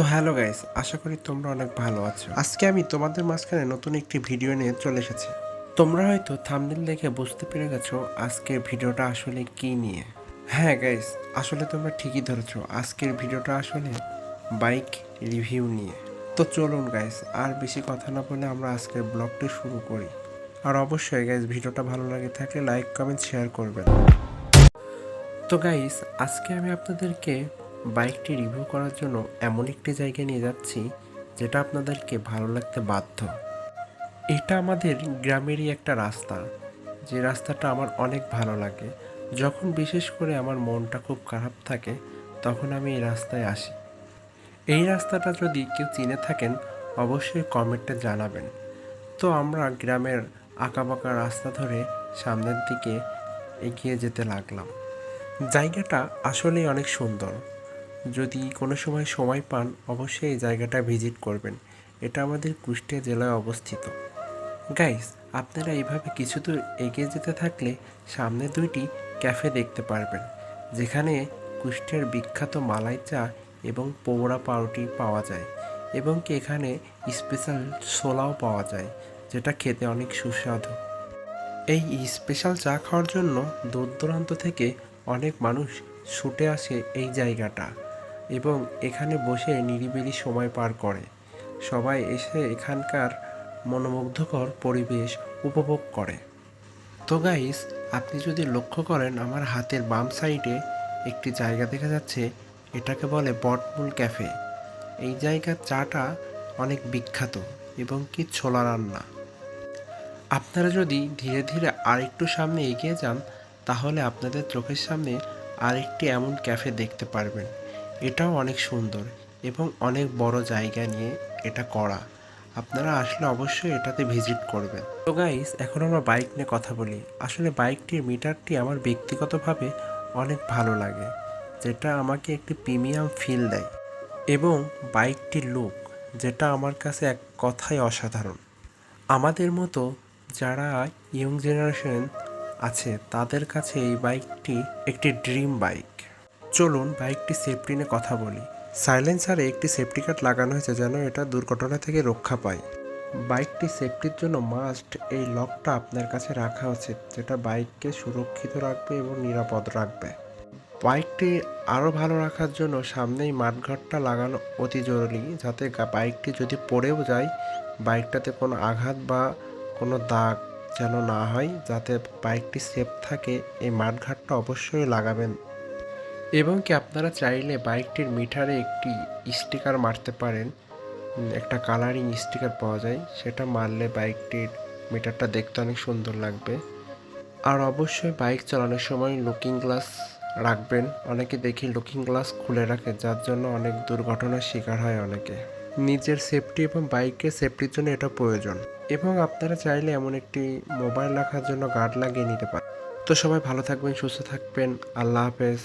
তো hello guys, আশা করি তোমরা অনেক ভালো আছো। আজকে আমি তোমাদের মাঝখানে নতুন একটি ভিডিও নিয়ে চলে এসেছি। তোমরা হয়তো থাম্বনেল দেখে বুঝতে পেরে গেছো আজকের ভিডিওটা আসলে কি নিয়ে। হ্যাঁ গাইস, আসলে তোমরা ঠিকই ধরেছো, আজকের ভিডিওটা আসলে বাইক রিভিউ নিয়ে। তো চলুন গাইস, আর বেশি কথা না বলে আমরা আজকের ব্লগটি শুরু করি। আর অবশ্যই গাইস, ভিডিওটা ভালো লাগে থাকলে লাইক কমেন্ট শেয়ার করবেন। তো গাইস, আজকে আমি আপনাদেরকে বাইকটি রিভিউ করার জন্য এমন একটি জায়গায় নিয়ে যাচ্ছি যেটা আপনাদেরকে ভালো লাগতে বাধ্য। এটা আমাদের গ্রামেরই একটা রাস্তা। যে রাস্তাটা আমার অনেক ভালো লাগে। যখন বিশেষ করে আমার মনটা খুব খারাপ থাকে, তখন আমি এই রাস্তায় আসি। এই রাস্তাটা যদি কেউ চিনে থাকেন, অবশ্যই কমেন্টে জানাবেন। তো আমরা গ্রামের আঁকাবাঁকা রাস্তা ধরে সামনের দিকে এগিয়ে যেতে লাগলাম। জায়গাটা আসলেই অনেক সুন্দর। যদি কোনো সময় সময় পান, অবশ্যই এই জায়গাটা ভিজিট করবেন। এটা আমাদের কুষ্টিয়া জেলায় অবস্থিত। গাইস, আপনারা এইভাবে কিছু দূর এগিয়ে যেতে থাকলে সামনে দুইটি ক্যাফে দেখতে পারবেন, যেখানে কুষ্টিয়ার বিখ্যাত মালাই চা এবং পৌড়া পাউরুটি পাওয়া যায় এবং কি এখানে স্পেশাল ছোলাও পাওয়া যায়, যেটা খেতে অনেক সুস্বাদু। এই স্পেশাল চা খাওয়ার জন্য দূর দূরান্ত থেকে অনেক মানুষ ছুটে আসে এই জায়গাটা। এবং এখানে বসে নিরিবিলি সময় পার করে। সবাই এসে এখানকার মনোমুগ্ধকর পরিবেশ উপভোগ করে। তো গাইস আপনি যদি লক্ষ্য করেন, আমার হাতের বাম সাইডে একটি জায়গা দেখা যাচ্ছে, এটাকে বলে বটমূল ক্যাফে। এই জায়গার চাটা অনেক বিখ্যাত এবং কি ছোলা রান্না। আপনারা যদি ধীরে ধীরে আরেকটু সামনে এগিয়ে যান, তাহলে আপনাদের চোখের সামনে আরেকটি এমন ক্যাফে দেখতে পারবেন। এটাও অনেক সুন্দর এবং অনেক বড় জায়গা নিয়ে এটা করা। আপনারা আসলে অবশ্যই এটাতে ভিজিট করবেন। তো গাইস এখন আমরা বাইক নিয়ে কথা বলি। আসলে বাইকটির মিটারটি আমার ব্যক্তিগতভাবে অনেক ভালো লাগে, যেটা আমাকে একটি প্রিমিয়াম ফিল দেয় এবং বাইকটির লুক যেটা আমার কাছে এক কথাই অসাধারণ। আমাদের মতো যারা ইয়ং জেনারেশন আছে, তাদের কাছে এই বাইকটি একটি ড্রিম বাইক চলুন বাইকটি সেফটি নিয়ে কথা বলি। সাইলেন্সারে একটি সেফটি কার্ড লাগানো হয়েছে যেন এটা দুর্ঘটনা থেকে রক্ষা পায়। বাইকটি সেফটির জন্য মাস্ট এই লকটা আপনার কাছে রাখা উচিত, যেটা বাইককে সুরক্ষিত রাখবে এবং নিরাপদ রাখবে। বাইকটি আরও ভালো রাখার জন্য সামনেই মাঠঘাটটা লাগানো অতি জরুরি, যাতে বাইকটি যদি পড়েও যায় বাইকটাতে কোনো আঘাত বা কোনো দাগ যেন না হয়, যাতে বাইকটি সেফ থাকে, এই মাঠঘাটটা অবশ্যই লাগাবেন। এবং কি আপনারা চাইলে বাইকটির মিটারে একটি স্টিকার মারতে পারেন একটা কালারিং স্টিকার পাওয়া যায়, সেটা মারলে বাইকটির মিটারটা দেখতে অনেক সুন্দর লাগবে। আর অবশ্যই বাইক চালানোর সময় লুকিং গ্লাস রাখবেন, অনেকে দেখি লুকিং গ্লাস খুলে রাখে, যার জন্য অনেক দুর্ঘটনার শিকার হয় অনেকে। নিজের সেফটি এবং বাইকের সেফটির জন্য এটা প্রয়োজন। এবং আপনারা চাইলে এমন একটি মোবাইল রাখার জন্য গার্ড লাগিয়ে নিতে পারেন। তো সবাই ভালো থাকবেন, সুস্থ থাকবেন, আল্লাহ হাফেজ।